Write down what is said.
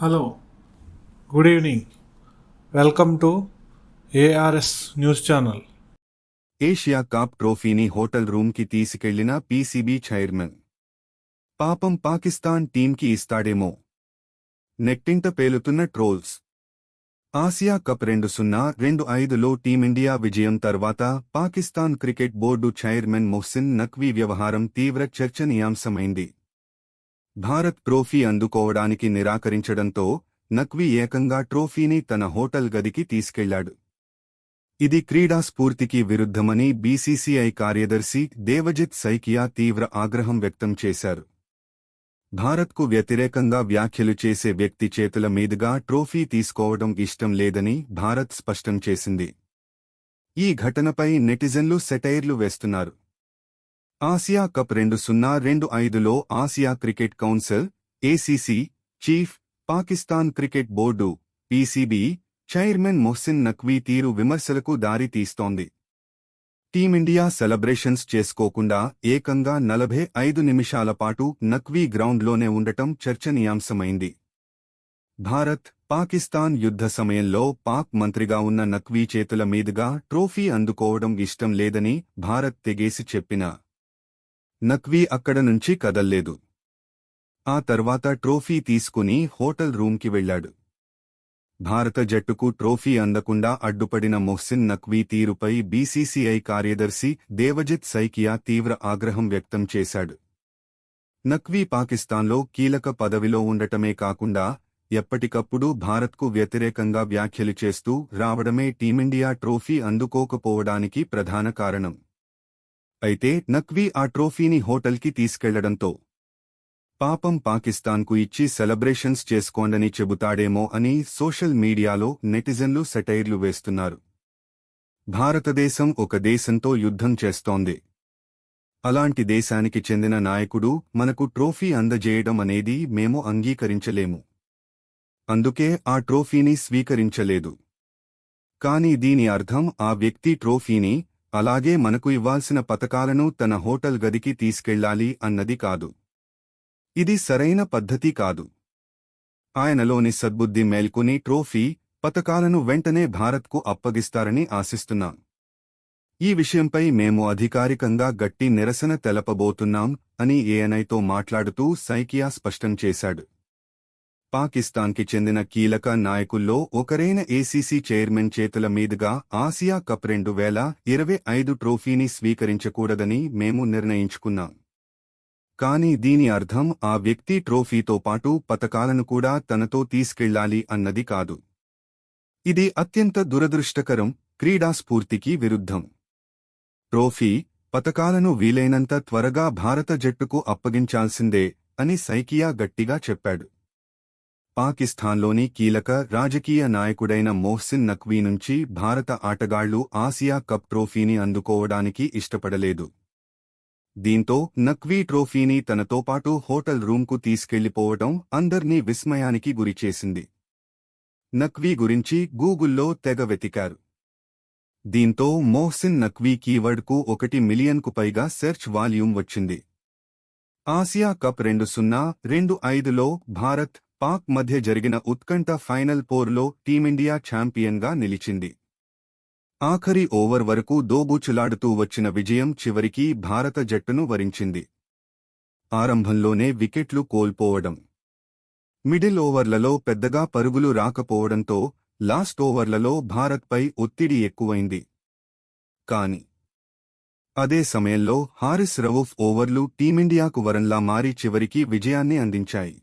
Hello good evening. Welcome to ARS news channel. Asia cup ట్రోఫీని hotel రూమ్కి తీసుకెళ్ళిన PCB chairman. పాపం పాకిస్తాన్ టీంకి ఇస్తాడేమో. నెట్టింట పేలుతున్న ట్రోల్స్. ఆసియా కప్ రెండు సున్నా రెండు ఐదులో టీమిండియా విజయం తర్వాత Pakistan cricket board chairman Mohsin Naqvi వ్యవహారం తీవ్ర చర్చనీయాంశమైంది. భారత్ ట్రోఫీ అందుకోవడానికి నిరాకరించడంతో నక్వీ ఏకంగా ట్రోఫీని తన హోటల్ గదికి తీసుకెళ్ళాడు. ఇది క్రీడా స్ఫూర్తికి విరుద్ధమని బీసీసీఐ కార్యదర్శి దేవజిత్ సైకియా తీవ్ర ఆగ్రహం వ్యక్తం చేశారు. భారత్కు వ్యతిరేకంగా వ్యాఖ్యలు చేసే వ్యక్తి చేతుల మీదుగా ట్రోఫీ తీసుకోవడం ఇష్టం లేదని భారత్ స్పష్టం చేసింది. ఈ ఘటనపై నెటిజన్లు సెటైర్లు వేస్తున్నారు. ఆసియా కప్ రెండు సున్నా రెండు ఐదులో Asia cricket council ACC chief Pakistan cricket board PCB chairman Mohsin Naqvi తీరు విమర్శలకు దారి తీస్తోంది. టీమిండియా సెలబ్రేషన్స్ చేసుకోకుండా ఏకంగా నలభై ఐదు నిమిషాల పాటు నఖ్వీ గ్రౌండ్లోనే ఉండటం చర్చనీయాంశమైంది. భారత్ పాకిస్తాన్ యుద్ధ సమయంలో పాక్ మంత్రిగా ఉన్న నఖ్వీ చేతుల మీదుగా ట్రోఫీ అందుకోవడం ఇష్టం లేదని భారత్ తెగేసి చెప్పినా నఖ్వీ అక్కడ నుంచి కదల్లేదు. ఆ తర్వాత ట్రోఫీ తీసుకుని హోటల్ రూంకి వెళ్ళాడు భారత జట్టుకు ట్రోఫీ అందకుండా అడ్డుపడిన మొహ్సిన్ నఖ్వీ తీరుపై బీసీసీఐ కార్యదర్శి దేవజిత్ సైకియా తీవ్ర ఆగ్రహం వ్యక్తం చేశాడు. నఖ్వీ పాకిస్తాన్లో కీలక పదవిలో ఉండటమే కాకుండా ఎప్పటికప్పుడు భారత్కు వ్యతిరేకంగా వ్యాఖ్యలు చేస్తూ రావడమే టీమిండియా ట్రోఫీ అందుకోకపోవడానికి ప్రధాన కారణం. అయితే నక్వీ ఆ ట్రోఫీని హోటల్కి తీసుకెళ్ళడంతో పాపం పాకిస్తాన్కు ఇచ్చి సెలబ్రేషన్స్ చేసుకోండని చెబుతాడేమో అని సోషల్ మీడియాలో నెటిజన్లు సెటైర్లు వేస్తున్నారు. భారతదేశం ఒక దేశంతో యుద్ధం చేస్తోంది. అలాంటి దేశానికి చెందిన నాయకుడు మనకు ట్రోఫీ అందజేయడం అనేది మేము అంగీకరించలేము. అందుకే ఆ ట్రోఫీని స్వీకరించలేదు. కాని దీని అర్థం ఆ వ్యక్తి ట్రోఫీని అలాగే మనకు ఇవ్వాల్సిన పతకాలను తన హోటల్ గదికి తీసుకెళ్ళాలి అన్నది కాదు. ఇది సరైన పద్ధతి కాదు. ఆయనలోని సద్బుద్ధి మేల్కొని ట్రోఫీ పతకాలను వెంటనే భారత్కు అప్పగిస్తారని ఆశిస్తున్నాం. ఈ విషయంపై మేము అధికారికంగా గట్టి నిరసన తెలపబోతున్నాం అని ఏఎన్ఐతో మాట్లాడుతూ సైకియా స్పష్టం చేశాడు. పాకిస్తాన్కి చెందిన కీలక నాయకుల్లో ఒకరైన ఏసీసీ చైర్మన్ చేతుల మీదుగా ఆసియా కప్ రెండు వేల ఇరవై ఐదు ట్రోఫీని స్వీకరించకూడదని మేము నిర్ణయించుకున్నాం. కానీ దీని అర్థం ఆ వ్యక్తి ట్రోఫీతో పాటు పతకాలను కూడా తనతో తీసుకెళ్ళాలి అన్నది కాదు. ఇది అత్యంత దురదృష్టకరం క్రీడా స్ఫూర్తికి విరుద్ధం. ట్రోఫీ పతకాలను వీలైనంత త్వరగా భారత జట్టుకు అప్పగించాల్సిందే అని సైకియా గట్టిగా చెప్పాడు. పాకిస్తాన్లోని కీలక రాజకీయ నాయకుడైన మోహ్సిన్ నఖ్వీ నుంచి భారత ఆటగాళ్ళు ఆసియా కప్ ట్రోఫీని అందుకోవడానికి ఇష్టపడలేదు. దీంతో నఖ్వీ ట్రోఫీని తనతో పాటు హోటల్ రూంకు తీసుకెళ్ళిపోవటం అందర్నీ విస్మయానికి గురిచేసింది నఖ్వీ గురించి గూగుల్లో తెగ వెతికారు. దీంతో మోహ్సిన్ నఖ్వీ కీవర్డ్కు ఒకటి మిలియన్కు పైగా సెర్చ్ వాల్యూమ్ వచ్చింది. ఆసియా కప్ రెండు సున్నా రెండు ఐదులో భారత్ పాక్ మధ్య జరిగిన ఉత్కంఠ ఫైనల్ పోర్లో టీమిండియా ఛాంపియన్గా నిలిచింది. ఆఖరి ఓవర్ వరకు దోబూచులాడుతూ వచ్చిన విజయం చివరికి భారత జట్టును వరించింది. ఆరంభంలోనే వికెట్లు కోల్పోవడం. మిడిల్ ఓవర్లలో పెద్దగా పరుగులు రాకపోవడంతో లాస్ట్ ఓవర్లలో భారత్పై ఒత్తిడి ఎక్కువైంది. కాని అదే సమయంలో హారిస్ రవూఫ్ ఓవర్లు టీమిండియాకు వరంలా మారి చివరికి విజయాన్ని అందించాయి.